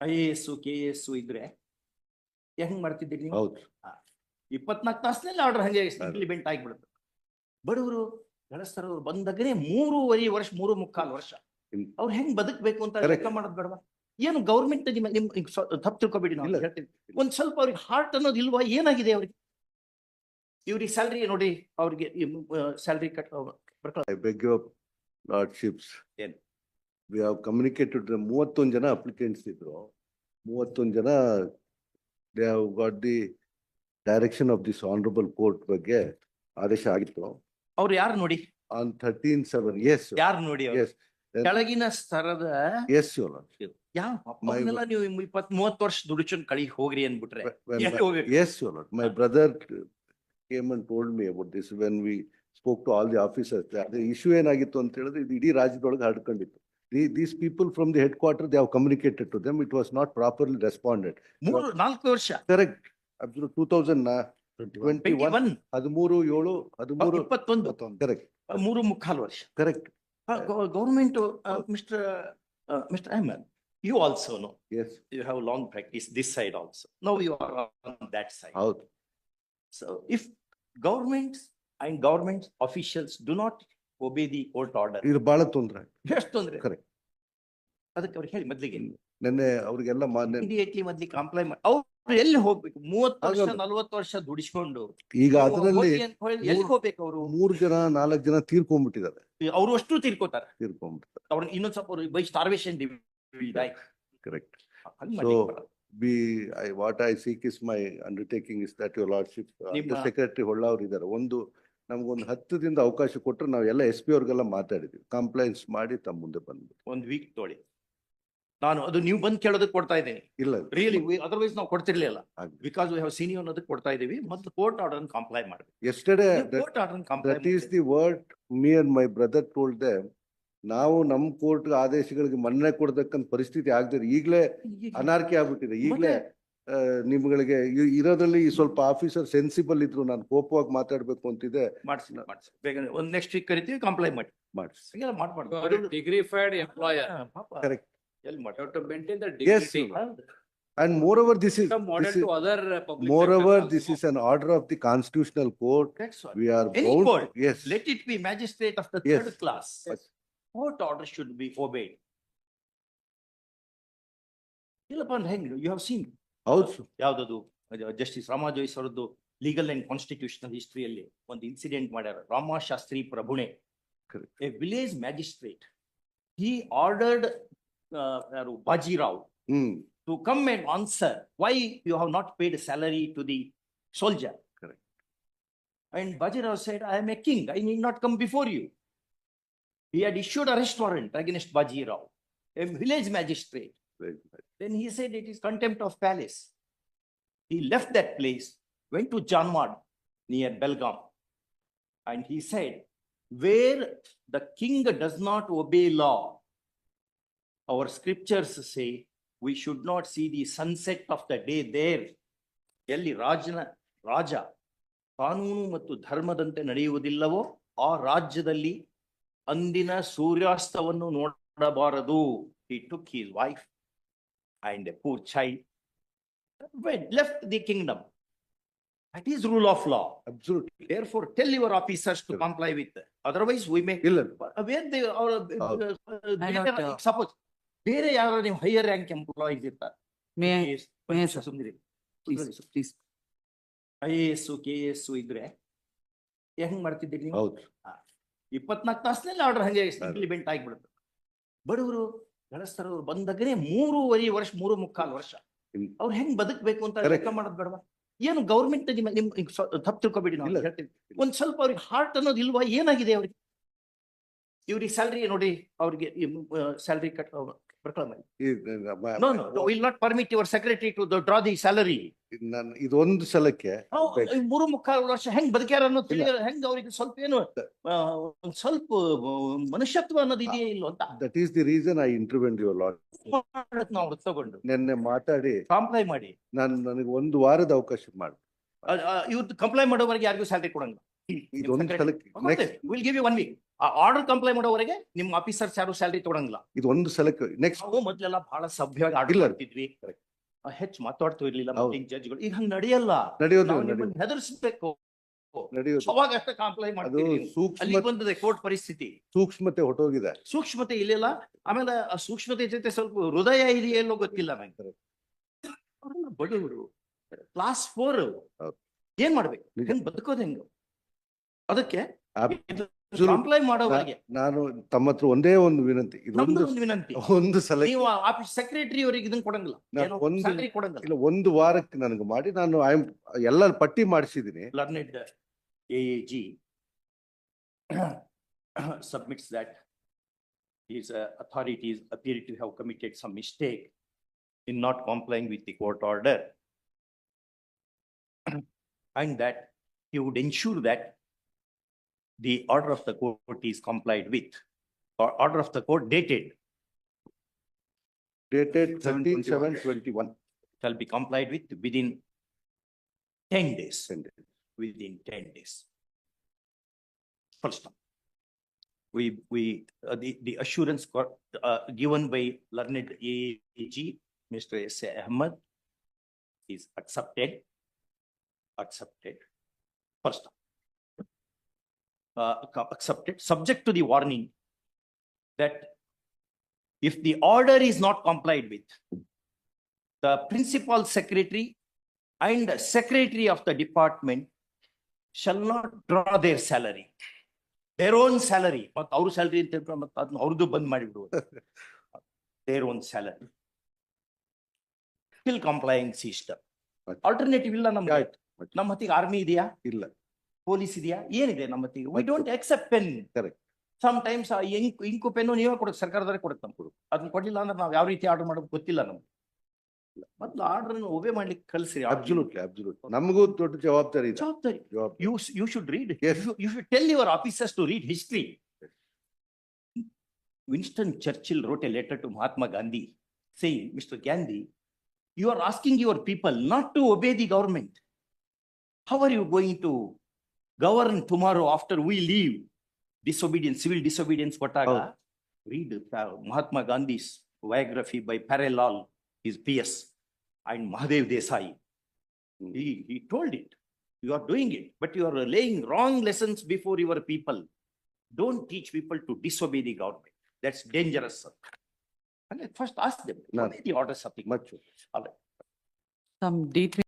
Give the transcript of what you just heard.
I A S K A S ಇದ್ರೆ ಹೆಂಗ್ ಮಾಡ್ತಿದ್ದೀರಿ ನೀವು? ಹೌದು. ಇಪ್ಪತ್ನಾಲ್ಕು ತಾಸಿನಲ್ಲಿ ಆರ್ಡರ್ ಹಂಗೆ ಇಂಪ್ಲಿಮೆಂಟ್ ಆಗಿಬಿಡುತ್ತೆ. ಬಡವರು ಗಳಸ್ತರವ್ರು ಬಂದಾಗನೇ ಮೂರುವರೆ ವರ್ಷ ಮೂರು ಮುಕ್ಕಾಲು ವರ್ಷ. ಅವ್ರು ಹೆಂಗ್ ಬದುಕಬೇಕು ಅಂತ. ಲೆಕ್ಕ ಮಾಡೋದು ಬೇಡವಾ? ಏನು ಗೌರ್ಮೆಂಟ್ ನಿಮ್ಮ ನಿಮ್ ತಪ್ಪು ತಿಳ್ಕೊಬೇಡಿ ನಾವು. ಹೇಳ್ತೀನಿ. ಒಂದ್ ಸ್ವಲ್ಪ ಅವ್ರಿಗೆ ಹಾರ್ಟ್ ಅನ್ನೋದು ಇಲ್ವಾ? ಏನಾಗಿದೆ ಅವ್ರಿಗೆ? ಇವ್ರಿಗೆ ಸ್ಯಾಲ್ರಿ ನೋಡಿ ಅವ್ರಿಗೆ ಸ್ಯಾಲ್ರಿ ಕಟ್ ಬರ್ಕೊಳ್ಳಿ ಲಾರ್ಡ್ಶಿಪ್ಸ್ ಏನ್? ವಿ ಹ್ಯಾವ್ ಕಮ್ಯುನಿಕೇಟೆಡ್ ಮೂವತ್ತೊಂದು ಜನ ಅಪ್ಲಿಕೆಂಟ್ಸ್ ಇದ್ರು ಮೂವತ್ತೊಂದು ಜನ they have got the direction of this honourable court ಬಗ್ಗೆ ಆದೇಶ ಆಗಿತ್ತು ಅವ್ರು ಯಾರು ನೋಡಿ ಆನ್ ಥರ್ಟೀನ್ ಸೆವೆನ್ ಎಸ್ ಯಾರು ನೋಡಿ ಅವ್ರು? ಎಸ್ ಕೆಳಗಿನ ಸ್ತರದ ಎಸ್ ಯುವರ್ ಯಾವ ಅವ್ರನ್ನೆಲ್ಲ ನೀವು ಇಪ್ಪತ್ ಮೂವತ್ತು ವರ್ಷ ದುಡಿಚನ್ ಕಳಿಗೆ ಹೋಗ್ರಿ ಅಂದ್ಬಿಟ್ರೆ ಎಲ್ಲಿ ಹೋಗ್ಬೇಕು? Yes, your brother My brother came and told me about this when we spoke to all the officers. Issue ಏನಾಗಿತ್ತು ಅಂತ ಹೇಳಿದ್ರೆ ಇದು ಇಡೀ ರಾಜ್ಯದೊಳಗೆ ಹರಡ್ಕೊಂಡಿತ್ತು. The- These people from the headquarter, they have communicated to them. It was not properly responded. ಮೂರು ನಾಲ್ಕು ವರ್ಷ Correct. Absolute two thousand twenty-one, one ಹದಿಮೂರು ಏಳು ಹದಿಮೂರು. ಇಪ್ಪತ್ತೊಂದು Correct, ಮೂರು ಮುಕ್ಕಾಲು ವರ್ಷ correct. Government mister mister Ahmed you also know Yes, you have long practice this side also no you are on that side ಹೌದು. So if governments and government officials do not obey the court order ಇದು ಬಹಳ ತೊಂದರೆ ಎಷ್ಟು ತೊಂದರೆ? Correct ಅದಕ್ಕೆ ಅವ್ರಿಗೆ ಹೇಳಿ ಮೊದ್ಲಿಗೆ. ನೆನ್ನೆ ಅವ್ರಿಗೆಲ್ಲ ಮಾನ್ಯ, ಇಮಿಡಿಯೇಟ್ಲಿ ಮೊದ್ಲಿಗೆ ಕಂಪ್ಲೈ ಮಾಡಿ ಅವ್ರು ಎಲ್ಲಿ ಹೋಗ್ಬೇಕು? ಮೂವತ್ತು ವರ್ಷ ಆಗಲ್ಲ. ನಲ್ವತ್ತು ವರ್ಷ ದುಡಿಸ್ಕೊಂಡು ಈಗ ಅದರಲ್ಲಿ ಹೋಗಿ ಅಂತ ಹೇಳಿ ಎಲ್ಲಿ ಹೋಗ್ಬೇಕು ಅವರು? ಮೂರು ಜನ ನಾಲ್ಕು ಜನ ತೀರ್ಕೊಂಡ್ಬಿಟ್ಟಿದ್ದಾರೆ, ಅವರು ಅಷ್ಟು ತೀರ್ಕೋತಾರೆ. ತೀರ್ಕೊಂಡ್ಬಿಟ್ಟಿದ್ದಾರೆ. ಅವ್ರನ್ನ ಇನ್ನೊಂದು ಸ್ವಲ್ಪ ಅವರು by starvation correct So, be I what I seek is my undertaking is that your lordship ನಿಮ್ಮ- ಸೆಕ್ರೆಟರಿ ಹೊಳ್ಳ ಅವರು ಇದ್ದಾರೆ. ಒಂದು ನಮ್ಗೊಂದು ಹತ್ತು ದಿನದ ಅವಕಾಶ ಕೊಟ್ಟರೆ ನಾವು ಎಲ್ಲ ಎಸ್ ಪಿ ಅವ್ರಿಗೆಲ್ಲ ಮಾತಾಡಿದ್ವಿ. ಕಂಪ್ಲೇಂಟ್ಸ್ ಮಾಡಿ ತಮ್ಮ ಮುಂದೆ ಬಂದ್ಬಿಟ್ಟು. ಒಂದ್ ವೀಕ್ ತೊಳಿ ನಾನು ಅದು ನೀವು ಬಂದು ಕೇಳೋದಕ್ಕೆ ಕೊಡ್ತಾ ಇದ್ದೀನಿ ಇಲ್ಲ. ರಿಯಲಿ ಅದರ್ವೈಸ್ ನಾವು ಕೊಡ್ತಿರ್ಲಿಲ್ಲ ಆಗ್ಲಿ. ಬಿಕಾಸ್ ವಿ ಹ್ಯಾವ್ ಸೀನಿಯರ್ ಅನ್ನೋದಕ್ಕೆ ಕೊಡ್ತಾ ಇದೀವಿ ಮತ್ತು ಕೋರ್ಟ್ ಆರ್ಡರ್ ಕಂಪ್ಲೈ ಮಾಡಬೇಕು ಎಷ್ಟೇ court order comply that is the word me my brother told them. ನಾವು ನಮ್ಮ ಕೋರ್ಟ್ ಆದೇಶಗಳಿಗೆ ಮನ್ನಣೆ ಕೊಡ್ತಕ್ಕಂತ ಪರಿಸ್ಥಿತಿ ಆಗದೆ ಈಗಲೇ ಅನಾರ್ಕಿ ಆಗ್ಬಿಟ್ಟಿದೆ. ಈಗಲೇ ನಿಮಗೆ ಇರದಲ್ಲಿ ಸ್ವಲ್ಪ ಆಫೀಸರ್ ಸೆನ್ಸಿಬಲ್ ಇದ್ರು ನಾನು ಕೋಪವಾಗಿ ಮಾತಾಡ್ಬೇಕು ಅಂತಿದೆ. ಇದೆ ಬೇಗ ಒಂದು ನೆಕ್ಸ್ಟ್ ವೀಕ್ ಕರಿತೀವಿ ಕಾಂಪ್ಲೈಮೆಂಟ್ ಮಾಡಿ. ಈಗ ಮಾತಾಡೋದು ಡಿಗ್ರಿಫೈಡ್ employer correct and this moreover this order of court we are bowl yes let it be magistrate of order should be forbade ಹೆಂಗ್ ಯು ಹ್ಯಾವ್ ಸೀನ್ ಹೌದು ಯಾವ್ದದು? ಜಸ್ಟಿಸ್ ರಾಮ ಜೋಯಿಸ್ ಅವರದ್ದು ಲೀಗಲ್ ಅಂಡ್ ಕಾನ್ಸ್ಟಿಟ್ಯೂಷನಲ್ ಹಿಸ್ಟ್ರಿಯಲ್ಲಿ ಒಂದು incident ಮಾಡ್ಯಾರ. Rama Shastri Prabhune a village magistrate he ordered ಯಾರು? Bajirao to come and answer why you have not paid salary to the soldier correct and Bajirao said I am a king I need not come before you he had issued arrest warrant against Bajirao a village magistrate very good. Then he said it is contempt of palace. He left that place, went to Janwad near Belgaum. And he said, where the king does not obey law, our scriptures say, we should not see the sunset of the day there. ಎಲ್ಲಿ ರಾಜನ ರಾಜ ಕಾನೂನು ಮತ್ತು ಧರ್ಮದಂತೆ ನಡೆಯುವುದಿಲ್ಲವೋ ಆ ರಾಜ್ಯದಲ್ಲಿ ಅಂದಿನ ಸೂರ್ಯಾಸ್ತವನ್ನು ನೋಡಬಾರದು he took his wife and a poor child, went, left the kingdom. That is rule of law. Absolutely. Therefore, tell your officers to comply with, otherwise we may, ಇಲ್ಲ, where they, are. suppose, ಬೇರೆ ಯಾರು ನೀವು higher rank employees ಇರ್ತಾರೆ. May I, may I, sir? ಸುಮ್ನಿರಿ. please, please. I A S K S ಇದ್ರೆ ಹೆಂಗ್ ಮಾಡ್ತಿದ್ದೀರಿ ನೀವು ಹೌದು. ಇಪ್ಪತ್ನಾಲ್ಕು ತಾಸಿನಲ್ಲಿ ಆರ್ಡರ್ ಹಂಗೆ ಇಂಪ್ಲಿಮೆಂಟ್ ಆಗಿಬಿಡುತ್ತೆ ಬಡವರು ಗಳಸ್ತರವ್ರು ಬಂದಾಗನೇ ಮೂರುವರೆ ವರ್ಷ ಮೂರು ಮುಕ್ಕಾಲು ವರ್ಷ. ಅವ್ರು ಹೆಂಗ್ ಬದುಕ್ಬೇಕು ಅಂತ. ಲೆಕ್ಕ ಮಾಡೋದ್ ಬೇಡವಾ ಏನು ಗೌರ್ಮೆಂಟ್ ನಿಮ್ಮ ನಿಮ್ ತಪ್ಪು ತಿಳ್ಕೊಬೇಡಿ ನಾವು. ಹೇಳ್ತೀವಿ ಒಂದ್ ಸ್ವಲ್ಪ ಅವ್ರಿಗೆ ಹಾರ್ಟ್ ಅನ್ನೋದು ಇಲ್ವಾ ಏನಾಗಿದೆ ಅವ್ರಿಗೆ ಇವ್ರಿಗೆ ಸ್ಯಾಲ್ರಿ ನೋಡಿ ಅವ್ರಿಗೆ salary cut will not permit your secretary to draw the salary ನಾನು ಇದೊಂದು ಸಲಕ್ಕೆ. ಮೂರು ಮುಕ್ಕಾಲು ವರ್ಷ ಹೆಂಗ್ ಬದುಕ್ಯಾರ ಅನ್ನೋದು ಹೆಂಗ್ ಅವ್ರಿಗೆ ಸ್ವಲ್ಪ ಏನು ಆ, ಒಂದ್ ಸ್ವಲ್ಪ ಮನುಷ್ಯತ್ವ ಅನ್ನೋದು ಇದೆಯೇ ಇಲ್ಲ ಅಂತ. That is the reason I intervened your lord. ನಾವು ತಗೊಂಡು. ನಿನ್ನೆ ಮಾತಾಡಿ ಕಾಂಪ್ಲೈ ಮಾಡಿ. ನಾನು ನನಗೆ ಒಂದು ವಾರದ ಅವಕಾಶ ಮಾಡಿ. ಇವತ್ತು ಕಂಪ್ಲೈ ಮಾಡೋವರೆಗೆ ಯಾರಿಗೂ ಸ್ಯಾಲ್ರಿ ಕೊಡಂಗ ಒಂದು ಸಲಕ್ಕೆ. Will give you one week ಆ ಆರ್ಡರ್ ಕಂಪ್ಲೈ ಮಾಡೋವರೆಗೆ ನಿಮ್ಮ ಆಫೀಸರ್ಸ್ ಯಾರು ಸ್ಯಾಲರಿ ತೊಗೊಳಂಗಿಲ್ಲ. ಇದು ಒಂದು ಸಲಕ್ಕೆ ನೆಕ್ಸ್ಟ್ ನಾವು ಮೊದ್ಲೆಲ್ಲ ಬಹಳ ಸಭ್ಯವಾಗಿ ಆರ್ಡರ್. ಮಾಡ್ತಿದ್ವಿ. ಹೆಚ್ಚು ಮಾತಾಡ್ತಾ ಇರ್ಲಿಲ್ಲ. ಮೀಟಿಂಗ್ ಜಡ್ಜ್ಗಳು ಈಗ ಹಂಗ್ ನಡೆಯಲ್ಲ. ನಡೆಯೋದು ಹೆದರ್ಸ್ಬೇಕು. ಅವಾಗ ಅಷ್ಟೇ ಕಂಪ್ಲೈ ಮಾಡ್ತೀವಿ ಬಂದಿದೆ ಕೋರ್ಟ್ ಪರಿಸ್ಥಿತಿ. ಸೂಕ್ಷ್ಮತೆ ಹೊಟ್ಟೋಗಿದೆ ಸೂಕ್ಷ್ಮತೆ ಇಲ್ಲಿಲ್ಲ? ಆಮೇಲೆ ಆ ಸೂಕ್ಷ್ಮತೆ ಜೊತೆ ಸ್ವಲ್ಪ ಹೃದಯ ಇದೆಯಲ್ಲೋ ಗೊತ್ತಿಲ್ಲ ನಂಗೆ. ಬಡವರು ಕ್ಲಾಸ್ ಫೋರ್. ಏನ್ ಮಾಡ್ಬೇಕು. ಹೆಂಗ್ ಬದುಕೋದ್ ಹೆಂಗ? ಅದಕ್ಕೆ. ಕಂಪ್ಲೈ ಮಾಡೋವರೆಗೆ ನಾನು ತಮ್ಮ ಹತ್ರ ಒಂದೇ ಒಂದು ವಿನಂತಿ ನಮ್ದು ಇದೊಂದು ಒಂದು ವಿನಂತಿ ಒಂದು ಸಲ ನೀವು ಆಫೀಸ್ ಸೆಕ್ರೆಟರಿ ಅವರಿಗೆ ಇದನ್ನ ಕೊಡಂಗಿಲ್ಲ ನಾನು ಏನೋ ಒಂದು- salary ಕೊಡಂಗಿಲ್ಲ ಇಲ್ಲ ಒಂದು ವಾರಕ್ಕೆ ನನಗೆ ಮಾಡಿ ನಾನು ಐ ಎಲ್ಲ ಪಟ್ಟಿ ಮಾಡಿಸಿದ್ದೀನಿ learned AAG submits that his uh, authorities appear to have committed some mistake in not complying with the court order. And that he would ensure that the order of the court is complied with, or order of the court dated dated 13 7 21. shall be complied with within ten days, within ten days. first time We, we, uh, the, the assurance uh, given by learned AG, Mr. S Ahmad is accepted, accepted. First, time. Uh, accepted, subject to the warning that if the order is not complied with, the principal secretary and secretary of the department shall not draw their salary. Their own salary, but our salary ಅಂತ ಹೇಳ್ಕೊಂಡು ಮತ್ತ್ ಅದನ್ನ ಅವ್ರದ್ದು ಬಂದ್ ಮಾಡಿಬಿಡುವುದು. Their own salary. Still complying system. ಮತ್ತೆ? Alternative ಇಲ್ಲ ನಮ್ಗೆ. ನಮ್ಮ ಹತ್ತಿಗೆ ಆರ್ಮಿ ಇದೆಯಾ? ಇಲ್ಲ ಪೊಲೀಸ್ ಇದೆಯಾ? ಏನಿದೆ ನಮ್ಮತ್ತಿಗೆ ವೈಟ್ ಡೊಂಟ್ ಎಕ್ಸೆಪ್ಟ್ ಪೆನ್ ತರ ಸಮ್ ಟೈಮ್ಸ್ ಆ ಎಂಕೋ ಇಂಕೋ ಪೆನ್ನು ನೀವೇ ಕೊಡೋದು ಸರ್ಕಾರದವರ ಕೊಡತ್ತ ನಮ್ಮ ಕೊಡು. ಅದನ್ನ ಕೊಡಲಿಲ್ಲ ಅಂದ್ರೆ ನಾವು ಯಾವ ರೀತಿ ಆರ್ಡರ್ ಮಾಡೋದು ಗೊತ್ತಿಲ್ಲ ನಮಗೆ. ಮೊದ್ಲು ಆರ್ಡ್ರನ್ನು ಒಬೇ ಮಾಡ್ಲಿಕ್ಕೆ ಕಳಿಸ್ರಿ ಅಬ್ಜುಲ್ ಅಬ್ಜುಲ್ ನಮಗೂ ದೊಡ್ಡ ಜವಾಬ್ದಾರಿ ಜವಾಬ್ದಾರಿ. You you should read you you tell your officers to read history Winston Churchill wrote ಎಲೆಟೆಡ್ to Mahatma Gandhi say mister Gandhi you are asking your people not to obey the government are you going to govern tomorrow after we leave? Disobedience, civil disobedience, Kotaga. ಹೌದು. Read uh, Mahatma Gandhi's biography by Parallel, his PS, and Mahadev Desai. He, he told it. You are doing it, but you are laying wrong lessons before your people. Don't teach people to disobey the government. That's dangerous. sir. And I first ask them, No. what are the orders of the? ಮಚ್ಚು Some detail